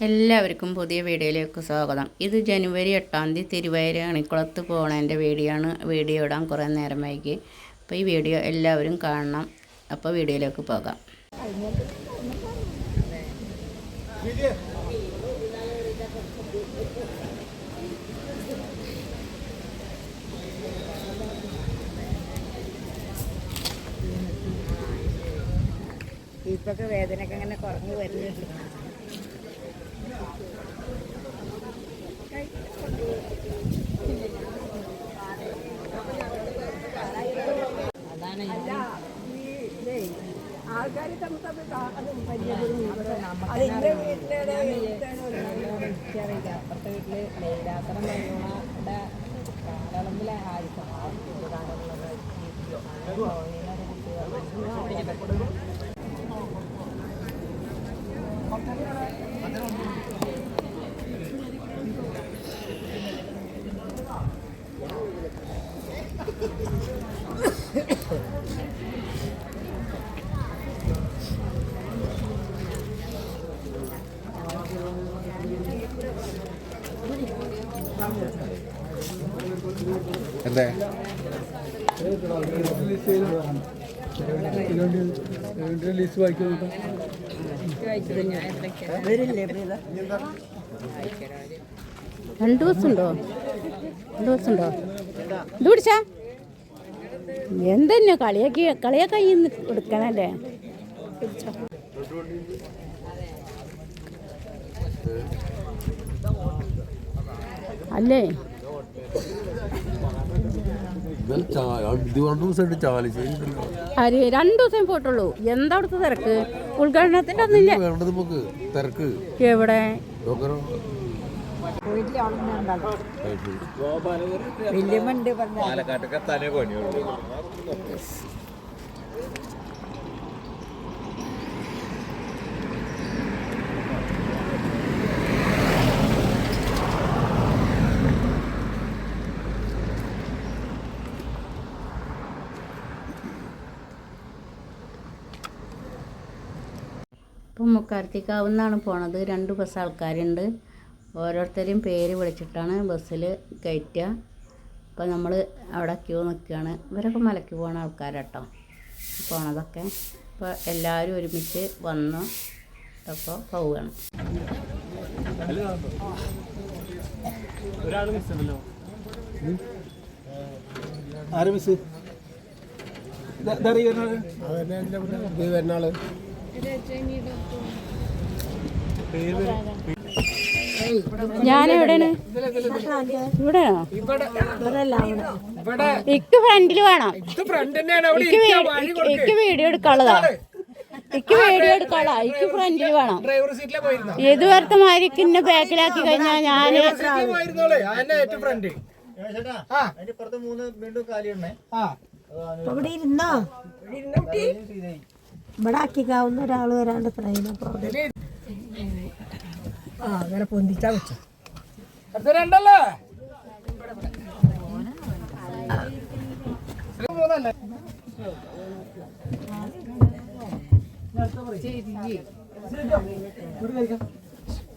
എല്ലാവർക്കും പുതിയ വീഡിയോയിലേക്ക് സ്വാഗതം. ഇത് ജനുവരി എട്ടാം തീയതി തിരുവയര അണിക്കുളത്ത് പോകണേന്റെ വീഡിയോ ആണ് വീഡിയോ ഇടാൻ കുറേ നേരം അപ്പോൾ ഈ വീഡിയോ എല്ലാവരും കാണണം. അപ്പോൾ വീഡിയോയിലേക്ക് പോകാം. ഇപ്പൊക്കെ വേദനയൊക്കെ അങ്ങനെ കുറഞ്ഞു വരുന്നുണ്ട്. ആൾക്കാർ എനിക്കറിയില്ല. അപ്പുറത്തെ വീട്ടിൽ ലൈലാക്കണം മൈനോടെ കാലളമ്പിലായിരിക്കും എന്തേ? ലിസ്റ്റ് വരില്ലേ രണ്ട് ദിവസം ഉണ്ടോ രണ്ട് ദിവസം ഉണ്ടോ ഇത് പിടിച്ചാ എന്തെന്നെ കളിയാക്കി കളിയാക്കി ഇന്ന് എടുക്കണല്ലേ അല്ലേ? ഇത് രണ്ടു ദിവസം പോയിട്ടുള്ളൂ. എന്താ അവിടുത്തെ തിരക്ക്? ഉദ്ഘാടനത്തിന്റെ ഒന്നില്ല തിരക്ക്. എവിടെ? ഡോക്ടറോ ഇപ്പം മുക്കാർത്തിക്കാവ് നിന്നാണ് പോണത്. രണ്ട് ബസ് ആൾക്കാരുണ്ട്. ഓരോരുത്തരെയും പേര് വിളിച്ചിട്ടാണ് ബസ്സിൽ കയറ്റുക അപ്പോൾ നമ്മൾ അവിടെ ക്യൂ നിൽക്കുകയാണ് ഇവരൊക്കെ മലയ്ക്ക് പോണ ആൾക്കാരാട്ടോ. പോണതൊക്കെ. അപ്പോൾ എല്ലാവരും ഒരുമിച്ച് വന്നു. അപ്പോൾ പോവുകയാണ് ആര് മിസ് വരുന്നാൾ ഞാൻ എവിടെയാണ് ഇവിടെയാണോ? ഇക്ക് ഫ്രണ്ടിൽ വേണം. ഇക്ക് വീഡിയോ എടുക്കാനുള്ളതാ. ഇക്ക് വീഡിയോ എടുക്കാളാ ഇക്ക് ഫ്രണ്ടിൽ വേണം. ഡ്രൈവർ സീറ്റിലെ പോയിരുന്നോ ഇതുവരത്തെ മാതിരിക്ക് ഇന്നെ ബാക്കിലാക്കി കഴിഞ്ഞാൽ ഞാൻ ഇവിടെ ഇരുന്നോ? ഇവിടെ ആക്കിക്കാവുന്ന ഒരാൾ വരാണ്ട് ആ അങ്ങനെ പൊന്തിച്ചാ വെച്ചു. രണ്ടല്ലേ? മൂന്നല്ലേ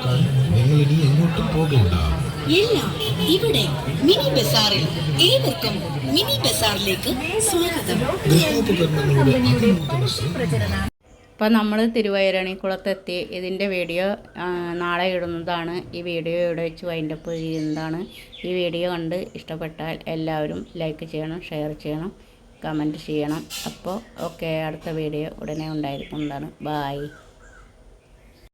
വിളിക്കും എങ്ങോട്ടും പോകണ്ട ഇല്ല ഇവിടെ മിനി ബസാറിൽ ഏവർക്കും മിനി ബസാറിലേക്ക് സ്വാഗതം. ഇപ്പം നമ്മൾ തിരുവൈരണിക്കുളത്തെത്തി. ഇതിന്റെ വീഡിയോ ആ, നാളെ ഇടുന്നതാണ്. ഈ വീഡിയോ ഇവിടെ വെച്ച് വൈൻഡപ്പ് ചെയ്യുന്നതാണ്. ഈ വീഡിയോ കണ്ട് ഇഷ്ടപ്പെട്ടാൽ എല്ലാവരും ലൈക്ക് ചെയ്യണം ഷെയർ ചെയ്യണം കമന്റ് ചെയ്യണം. അപ്പോൾ ഓക്കെ അടുത്ത വീഡിയോ ഉടനെ ഉണ്ടായിരിക്കുന്നതാണ്. ബായ്